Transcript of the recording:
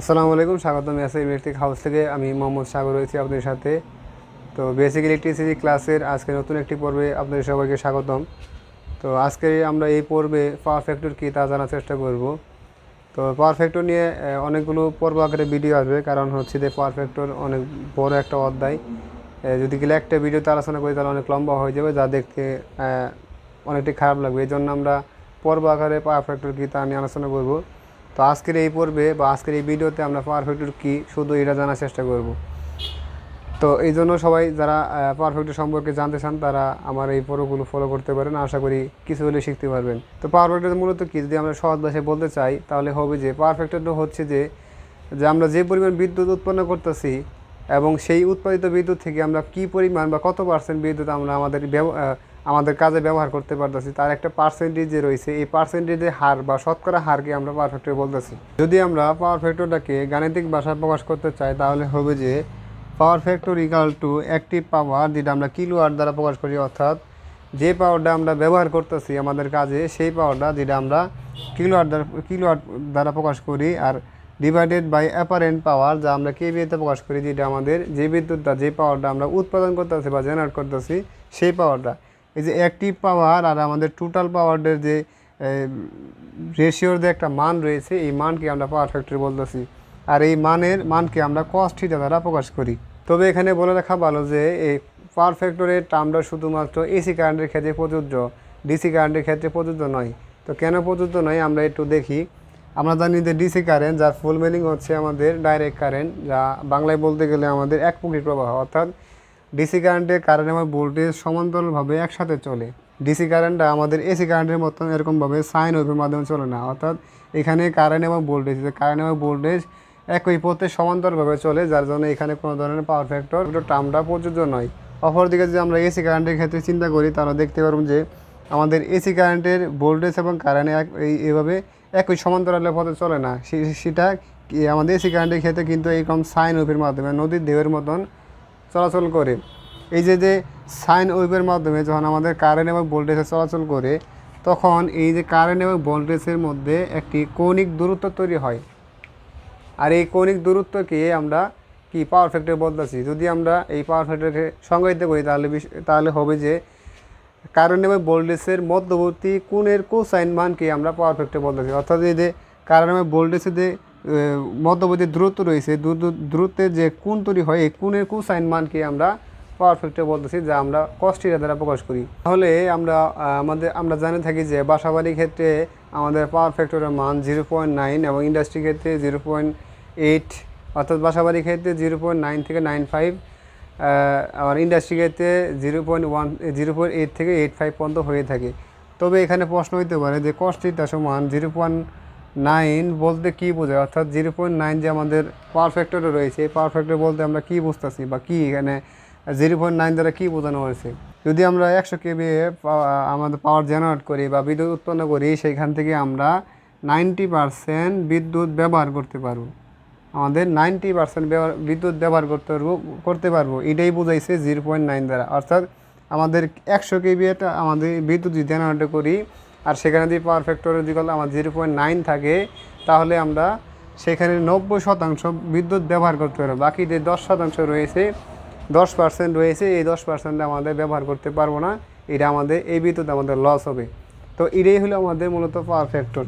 আসসালামু আলাইকুম স্বাগতম এস ইলেকট্রিক হাউস থেকে। আমি মোহাম্মদ সাগর রয়েছি আপনাদের সাথে। তো বেসিক ইলেকট্রিসিটি ক্লাসের আজকে নতুন একটি পর্বে আপনাদের সবাইকে স্বাগতম। তো আজকে আমরা এই পর্বে পাওয়ার ফ্যাক্টর কী তা জানার চেষ্টা করব। তো পাওয়ার ফ্যাক্টর নিয়ে অনেকগুলো পর্ব আকারে ভিডিও আসবে। কারণ হচ্ছে যে পাওয়ার ফ্যাক্টর অনেক বড় একটা অধ্যায়। যদি গেলে একটা ভিডিওতে আলোচনা করি তাহলে অনেক লম্বা হয়ে যাবে যা দেখতে আহ, অনেকটাই খারাপ লাগবে। এই জন্য আমরা পর্ব আকারে পাওয়ার ফ্যাক্টর কী তা নিয়ে আলোচনা করব। তো আজকের এই পর্বে বা আজকের এই ভিডিওতে আমরা পাওয়ার ফ্যাক্টর কী, শুধু এটা জানার চেষ্টা করব। তো এই জন্য সবাই যারা পাওয়ার ফ্যাক্টর সম্পর্কে জানতে চান, তারা আমার এই পর্বগুলো ফলো করতে পারেন। আশা করি কিছু হলে শিখতে পারবেন। তো পাওয়ার ফ্যাক্টর মূলত কী? যদি আমরা সহজ ভাষায় বলতে চাই, তাহলে হবে যে পাওয়ার হচ্ছে যে যে আমরা যে পরিমাণ বিদ্যুৎ উৎপন্ন করতেছি এবং সেই উৎপাদিত বিদ্যুৎ থেকে আমরা কি পরিমাণ বা কত পার্সেন্ট বিদ্যুৎ আমরা আমাদের আমাদের কাজে ব্যবহার করতে পারতেছি। তার একটা পার্সেন্টেজ রয়েছে। এই পার্সেন্টেজের হার বা শতকরা হারকে আমরা পাওয়ার বলতেছি। যদি আমরা পাওয়ার ফ্যাক্টরটাকে গাণিতিক ভাষায় প্রকাশ করতে চাই, তাহলে হবে যে power factor equal to active power যেটা আমরা কিলোয়াট দ্বারা প্রকাশ করি, অর্থাৎ যে পাওয়ারটা আমরা ব্যবহার করতেছি আমাদের কাজে, সেই পাওয়ারটা যেটা আমরা কিলো কিলোয়াট দ্বারা কিলোয়াট দ্বারা প্রকাশ করি আর ডিভাইডেড বাই অ্যাপারেন্ট পাওয়ার যা আমরা কেভিএতে প্রকাশ করি, যেটা আমাদের যে বিদ্যুৎটা, যে পাওয়ারটা আমরা উৎপাদন করতেছি বা জেনারেট করতেছি, সেই পাওয়ারটা এই যে অ্যাক্টিভ পাওয়ার আর আমাদের টোটাল পাওয়ারের যে রেশিওর যে একটা মান রয়েছে, এই মানকে আমরা পাওয়ার ফ্যাক্টর বলতেছি। আর এই মানের, মানকে আমরা কস্ট থিটা দ্বারা প্রকাশ করি। তবে এখানে বলে রাখা ভালো যে এই পাওয়ার ফ্যাক্টরের টার্মটা শুধুমাত্র এসি কারেন্টের ক্ষেত্রে প্রযোজ্য ডিসি কারেন্টের ক্ষেত্রে প্রযোজ্য নয়। তো কেন প্রযোজ্য নয়? আমরা একটু দেখি। আমরা জানি যে ডিসি কারেন্ট যার ফুল মিনিং হচ্ছে আমাদের ডাইরেক্ট কারেন্ট যা বাংলায় বলতে গেলে আমাদের এক একমুখী প্রবাহ, অর্থাৎ ডিসি কারেন্টে কারেন্ট এবং ভোল্টেজ সমান্তরালভাবে একসাথে চলে। ডিসি কারেন্টটা আমাদের এসি কারেন্টের মতন এরকমভাবে সাইন ওয়েভের মাধ্যমে চলে না। অর্থাৎ এখানে কারেন্ট এবং ভোল্টেজ কারেন্ট এবং ভোল্টেজ একই পথে সমান্তরভাবে চলে, যার জন্য এখানে কোনো ধরনের পাওয়ার ফ্যাক্টর টার্মটা প্রযোজ্য নয়। অপরদিকে যদি আমরা এসি কারেন্টের ক্ষেত্রে চিন্তা করি, তাহলে দেখতে পারব যে আমাদের এসি কারেন্টের ভোল্টেজ এবং কারেন্ট এক, এই, এভাবে একই সমান্তরালের পথে চলে না। সেটা আমাদের এসি কারেন্টের ক্ষেত্রে কিন্তু এইরকম সাইন ওয়েভের মাধ্যমে, নদীর ঢেউয়ের মতন চলাচল করে। এই যে যে সাইন ওয়েভের মাধ্যমে যখন আমাদের কারেন্ট এবং ভোল্টেজে চলাচল করে, তখন এই যে কারেন্ট এবং ভোল্টেজের মধ্যে একটি কৌণিক দূরত্ব তৈরি হয়। আর এই কৌণিক দূরত্বকে আমরা কি পাওয়ার ফ্যাক্টর বলতেছি যদি আমরা এই পাওয়ার ফ্যাক্টরকে সংজ্ঞায়িত করি, তাহলে তাহলে হবে যে কারেন্ট এবং ভোল্টেজের মধ্যবর্তী কোণের কোসাইন মানকে আমরা পাওয়ার ফ্যাক্টর বলতেছি অর্থাৎ এই যে কারেন্ট এবং ভোল্টেজের যে মধ্যবর্তী দূরত্ব রয়েছে, দূর- দূরত্বের যে কোন তৈরি হয়, এই কোণের কোসাইন মানকে আমরা পাওয়ার বলতেছি যা আমরা কষ্টিরা দ্বারা প্রকাশ করি। তাহলে আমরা আমাদের, আমরা জানে থাকি যে বাসাবাড়ির ক্ষেত্রে আমাদের পাওয়ার ফ্যাক্টরের মান জিরো পয়েন্ট নাইন এবং ইন্ডাস্ট্রি ক্ষেত্রে জিরো পয়েন্ট এইট অর্থাৎ বাসাবাড়ির ক্ষেত্রে জিরো পয়েন্ট নাইন থেকে নাইন ফাইভ আর ইন্ডাস্ট্রি ক্ষেত্রে zero point one zero point eight থেকে এইট ফাইভ পর্যন্ত হয়ে থাকে। তবে এখানে প্রশ্ন হইতে পারে যে কস্টিটা সমান জিরো পয়েন্ট নাইন বলতে কী বোঝায়? অর্থাৎ জিরো পয়েন্ট নাইন যে আমাদের পাওয়ার ফ্যাক্টরে রয়েছে, এই পাওয়ার ফ্যাক্টর বলতে আমরা কী বুঝতেছি বা কী এখানে জিরো পয়েন্ট নাইন দ্বারা কী বোঝানো হয়েছে? যদি আমরা একশো কেবি আমাদের পাওয়ার জেনারেট করি বা বিদ্যুৎ উৎপন্ন করি সেইখান থেকে আমরা নাইনটি পারসেন্ট বিদ্যুৎ ব্যবহার করতে পারব। আমাদের নাইনটি পার্সেন্ট বিদ্যুৎ ব্যবহার করতে পারব করতে পারব, এটাই বোঝাইছে জিরো পয়েন্ট নাইন দ্বারা। অর্থাৎ আমাদের একশো কেবি আমাদের বিদ্যুৎ জেনারেট করি আর সেখানে যদি পাওয়ার ফ্যাক্টর যদি আমার জিরো পয়েন্ট নাইন থাকে, তাহলে আমরা সেখানে নব্বই শতাংশ বিদ্যুৎ ব্যবহার করতে পারব। বাকি যে দশ শতাংশ রয়েছে, দশ পার্সেন্ট রয়েছে, এই দশ পার্সেন্ট আমাদের ব্যবহার করতে পারব না। এটা আমাদের, এই বিদ্যুৎ আমাদের লস হবে। তো এটাই হলো আমাদের মূলত পাওয়ার ফ্যাক্টর